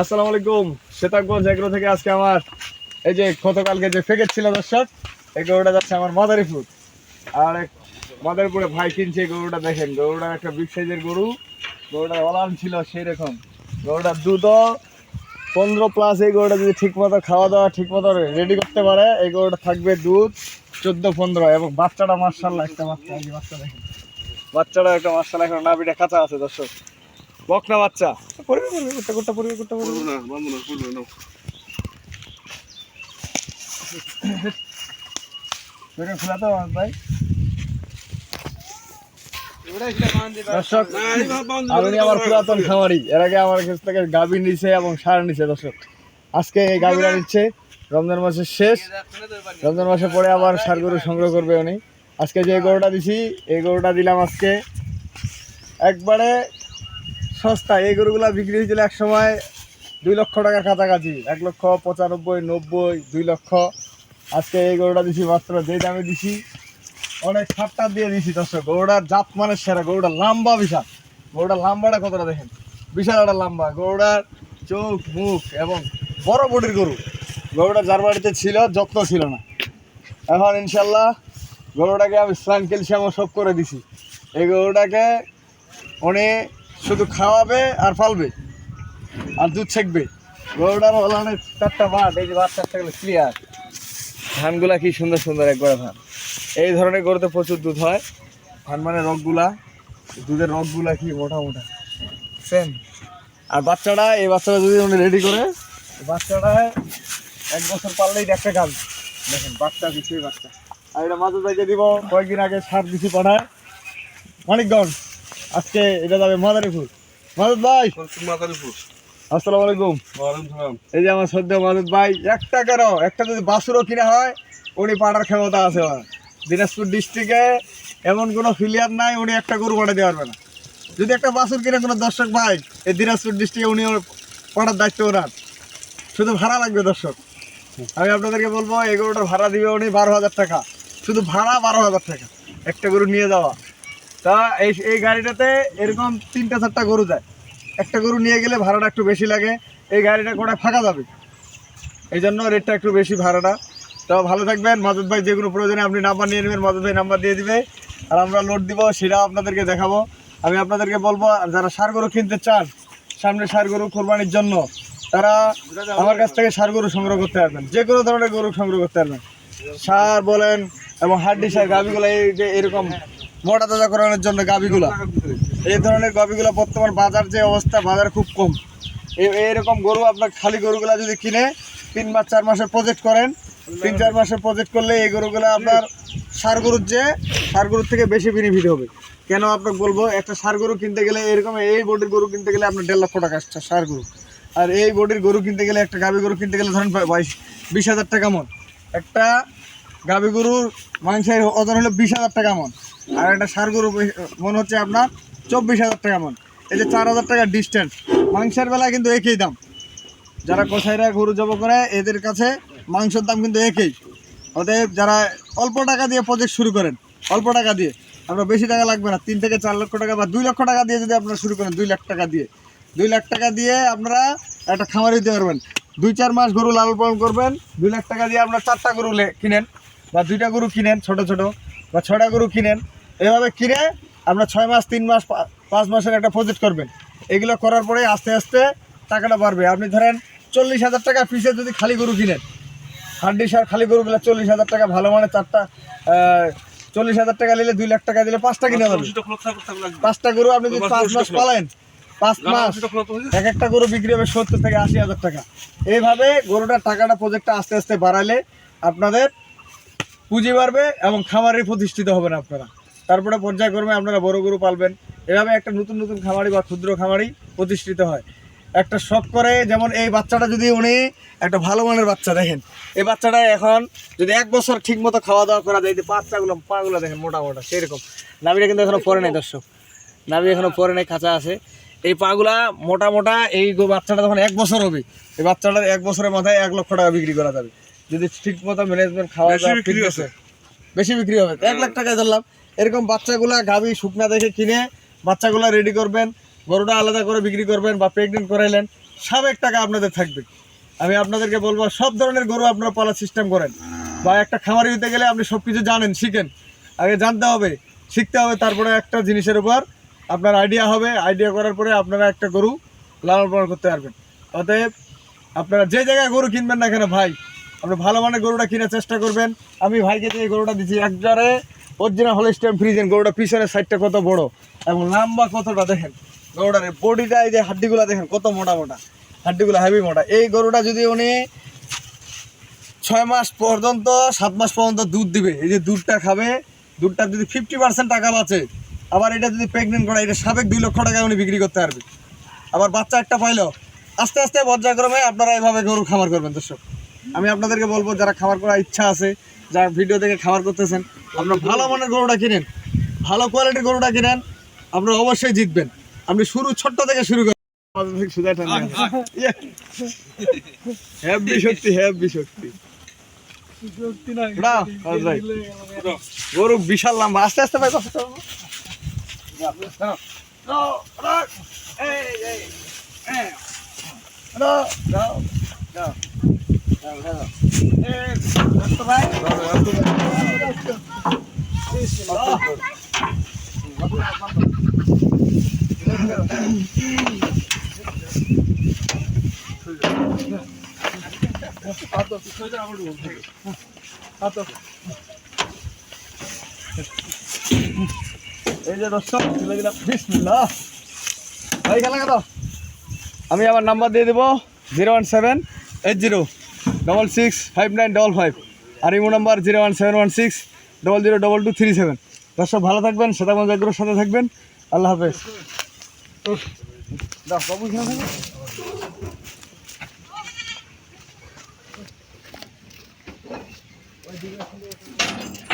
আসসালামু আলাইকুম। এগ্রো থেকে আজকে আমার এই যে গতকালকে যে ফেকেট ছিল দর্শক এই গরুটা যাচ্ছে আমার মাদারীপুর। আর এক মাদারীপুরে ভাই কিনছে গরুটা দেখেন গরুটা একটা বিগ সাইজের গরু। গরুটা অলান ছিল সেই রকম গরুটার দুধও পনেরো প্লাস এই গরুটা যদি ঠিক মতো খাওয়া দাওয়া ঠিক মতো রেডি করতে পারে এই গরুটা থাকবে দুধ চোদ্দ পনেরো এবং বাচ্চাটা মার্শাল্লাহ একটা বাচ্চা বাচ্চা দেখেন। বাচ্চাটা একটা মার্শাল্লাহ এখন নাবিটা কাঁচা আছে দর্শক। বকনা বাচ্চা। পরিবে পরিবে কুট্টা কুট্টা পরিবে কুট্টা পরিবে দেখেন খোলা তো ভাই। দর্শক আমি আমার পুরাতন খামারি। এর আগে আমার কাছ থেকে গাভী নিছে এবং সার নিছে দর্শক। আজকে এই গাভীরা নিচ্ছে। রমজান মাসের শেষ। রমজান মাসে পরে আবার সার গরু সংগ্রহ করবে উনি। আজকে যে গরুটা দিছি, এই গরুটা দিলাম আজকে একবারে সস্তা। এই গরুগুলা বিক্রি হয়েছিল এক সময় দুই লক্ষ টাকার কাছাকাছি, এক লক্ষ পঁচানব্বই, নব্বই, দুই লক্ষ। আজকে এই গরুটা দিছি মাত্র যে দামে দিছি, অনেক সাতটা দিয়ে দিছি দর্শক। গরুটার জাত মানে সেরা, গরুটা লম্বা বিশাল। গরুটার লাম্বাটা কতটা দেখেন? বিশাল একটা লম্বা। গরুটার চোখ, মুখ এবং বড় বডির গরু। গরুটা যার বাড়িতে ছিল, যত্ন ছিল না। এখন ইনশাল্লাহ গরুটাকে আমি স্নান ক্যালসিয়াম সব করে দিছি। এই গরুটাকে উনি শুধু খাওয়াবে আর ফালবে, আর দুধ ছেঁকবে। গরুটার ওলানের চারটা বাট এই যে বাট চারটা গুলো ক্লিয়ার ধানগুলা কি সুন্দর সুন্দর একবারে ধান। এই ধরনের গরুতে প্রচুর দুধ হয়। ধান মানে রগগুলা, দুধের রগগুলা কি মোটা মোটা? সেম আর বাচ্চাটা, এই বাচ্চাটা যদি উনি রেডি করে বাচ্চাটা এক বছর পারলেই একটা গাল দেখেন, বাচ্চা কিছুই বাচ্চা। আর এটা মাঝে দিব কয়েকদিন আগে সার দিছি পাঠায় মানিকগঞ্জ। আজকে এটা যাবে মাদারীপুর। মাদুদ ভাই। মাদারীপুর। আসসালামু আলাইকুম। এই যে আমার সদ্য মাদুদ ভাই একটা কেন? একটা যদি বাসুরও কিনা হয় উনি পাঠার ক্ষমতা আছে। দিনাজপুর ডিস্ট্রিক্টে এমন কোনো ফিলিয়ার নাই উনি একটা গরু পাঠাতে পারবে না। যদি একটা বাসুর কিনে কোনো দর্শক ভাই এই দিনাজপুর ডিস্ট্রিক্টে উনি ওর পাঠার দায়িত্ব ওনার। শুধু ভাড়া লাগবে দর্শক। আমি আপনাদেরকে বলব এই গরুটার ভাড়া দিবে উনি বারো হাজার টাকা। শুধু ভাড়া বারো হাজার টাকা। একটা গরু নিয়ে যাওয়া। তা এই এই গাড়িটাতে এরকম তিনটা চারটা গরু যায়। একটা গরু নিয়ে গেলে ভাড়াটা একটু বেশি লাগে। এই গাড়িটা কোথায় ফাঁকা যাবে? এই জন্য রেটটা একটু বেশি ভাড়াটা। তো ভালো থাকবেন। মাজুদ ভাই যে কোনো প্রয়োজনে আপনি নাম্বার নিয়ে নেবেন মাজুদ ভাই নাম্বার দিয়ে দিবে। আর আমরা লোড দিব সেটাও আপনাদেরকে দেখাবো। আমি আপনাদেরকে বলব, আর যারা সার গরু কিনতে চান, সামনে সার গরু কোরবানির জন্য, তারা আমার কাছ থেকে সার গরু সংগ্রহ করতে পারবেন যে কোনো ধরনের গরু সংগ্রহ করতে পারবেন সার বলেন এবং হাড্ডি সার গাভিগুলো এই যে এরকম মোটা তাজা করানোর জন্য গাভিগুলো এই ধরনের গাভিগুলো বর্তমান বাজার যে অবস্থা, বাজার খুব কম। এইরকম গরু আপনার খালি গরুগুলা যদি কিনে তিন মাস, চার মাসের প্রজেক্ট করেন, তিন, চার মাসের প্রজেক্ট করলে এই গরুগুলো আপনার সার গরুর যে, সার গরুর থেকে বেশি বেনিফিট হবে। কেন আপনাকে বলব, একটা সার গরু কিনতে গেলে এরকম এই বডির গরু কিনতে গেলে আপনার দেড় লক্ষ টাকা আসছে, সার গরু। আর এই বডির গরু কিনতে গেলে, একটা গাভী গরু কিনতে গেলে ধরেন বিশ হাজার টাকা মন। একটা গাভী গরুর মাংসের ওজন হলো বিশ হাজার টাকা মন। আর একটা সার গরু মন হচ্ছে আপনার চব্বিশ হাজার টাকা মন। এই যে চার হাজার টাকা ডিস্টেন্স মাংসের বেলায় কিন্তু একই দাম। যারা কসাইরা গরু জব করে, এদের কাছে মাংসের দাম কিন্তু একই। অতএব যারা অল্প টাকা দিয়ে প্রজেক্ট শুরু করেন, অল্প টাকা দিয়ে, আপনার বেশি টাকা লাগবে না। তিন থেকে চার লক্ষ টাকা বা দুই লক্ষ টাকা দিয়ে যদি আপনারা শুরু করেন, দুই লাখ টাকা দিয়ে। দুই লাখ টাকা দিয়ে আপনারা একটা খামার দিতে পারবেন। দুই চার মাস গরু লালন পালন করবেন, দুই লাখ টাকা দিয়ে আপনার চারটা গরু কিনেন। বা দুইটা গরু কিনেন ছোট ছোট বা ছটা গরু কিনেন এভাবে কিনে আপনার ছয় মাস তিন মাস পাঁচ মাসের একটা প্রজেক্ট করবেন। এগুলো করার পরে আস্তে আস্তে টাকাটা বাড়বে। আপনি ধরেন চল্লিশ হাজার টাকা পিসে যদি খালি গরু কিনেন হাড্ডি সার খালি গরুগুলো চল্লিশ হাজার টাকা ভালো মানে চারটা চল্লিশ হাজার টাকা নিলে দুই লাখ টাকা দিলে পাঁচটা কিনে যাবে পাঁচটা গরু আপনি যদি পাঁচ মাস পালেন পাঁচ মাস এক একটা গরু বিক্রি হবে সত্তর থেকে আশি হাজার টাকা। এইভাবে গরুটার টাকাটা প্রজেক্টটা আস্তে আস্তে বাড়ালে আপনাদের পুঁজি বাড়বে এবং খামারে প্রতিষ্ঠিত হবেন আপনারা। তারপরে পর্যায়ক্রমে আপনারা বড় গরু পালবেন। এভাবে একটা নতুন নতুন খামারি বা ক্ষুদ্র খামারি প্রতিষ্ঠিত হয়। একটা শখ করে, যেমন এই বাচ্চাটা যদি উনি একটা ভালো মানের বাচ্চা, দেখেন। এই বাচ্চাটা এখন যদি এক বছর ঠিক মতো খাওয়া দাওয়া করা যায় বাচ্চাগুলো পাগুলো দেখেন মোটা মোটা সেরকম। নামিটা কিন্তু এখনও পরে নাই, দর্শক। নাভি এখনও পরে নাই, খাঁচা আছে। এই পাগুলা মোটা মোটা এই বাচ্চাটা যখন এক বছর হবে, এই বাচ্চাটার এক বছরের মাথায় এক লক্ষ টাকা বিক্রি করা যাবে। যদি ঠিক মতো ম্যানেজমেন্ট খাওয়া দাওয়া বিক্রি ঠিক আছে। বেশি বিক্রি হবে। এক লাখ টাকায় ধরলাম। এরকম বাচ্চাগুলা গাভী শুকনা দেখে কিনে বাচ্চাগুলা রেডি করবেন গরুটা আলাদা করে বিক্রি করবেন বা প্রেগনেন্ট করাইলেন সাবেক টাকা আপনাদের থাকবে। আমি আপনাদেরকে বলব সব ধরনের গরু আপনারা পালার সিস্টেম করেন। বা একটা খামারি হতে গেলে আপনি সব কিছু জানেন শিখেন। আগে জানতে হবে শিখতে হবে তারপরে একটা জিনিসের উপর আপনার আইডিয়া হবে। আইডিয়া করার পরে আপনারা একটা গরু লালন পালন করতে পারবেন। অতএব আপনারা যে জায়গায় গরু কিনবেন না কেন ভাই আপনি ভালো মানের গরুটা কেনার চেষ্টা করবেন। আমি ভাইকে যে গরুটা দিচ্ছি একবারে অরিজিনাল হল স্ট্যাম্প ফ্রিজেন গরুটা, পিছনের সাইডটা কত বড় এবং লম্বা কতটা দেখেন? গরুটার বডিটা এই যে হাড্ডিগুলো দেখেন, কত মোটা মোটা, হাড্ডিগুলো হেভি মোটা। এই গরুটা যদি উনি ছয় মাস পর্যন্ত, সাত মাস পর্যন্ত দুধ দিবে, এই যে দুধটা খাবে, দুধটা যদি ফিফটি পার্সেন্ট টাকা বাঁচে, আবার এটা যদি প্রেগনেন্ট করা, এটা সাবেক দুই লক্ষ টাকা উনি বিক্রি করতে পারবে। আবার বাচ্চা একটা পাইলো, আস্তে আস্তে পর্যায়ক্রমে আপনারা এইভাবে গরু খামার করবেন, দর্শক। আমি আপনাদেরকে বলব, যারা খাবার করার ইচ্ছা আছে, যারা ভিডিও দেখে খামার করতেছেন, আপনার ভালো মানের গরুটা কিনেন, ভালো কোয়ালিটির গরুটা কিনেন, আপনারা অবশ্যই জিতবেন। আপনি শুরু, ছোট্ট থেকে শুরু করেন। শক্তি। গরু বিশাল লম্বা, আস্তে আস্তে ভাই এই, যে দর্শক আমি আমার নাম্বার দিয়ে দেবো zero one seven eight zero. Double six five nine double five আর imo number zero one seven one six double zero double two three seven দর্শক, ভালো থাকবেন সেতাগঞ্জ আগ্রহের সাথে থাকবেন। আল্লাহ হাফেজ। এখানে থাকো।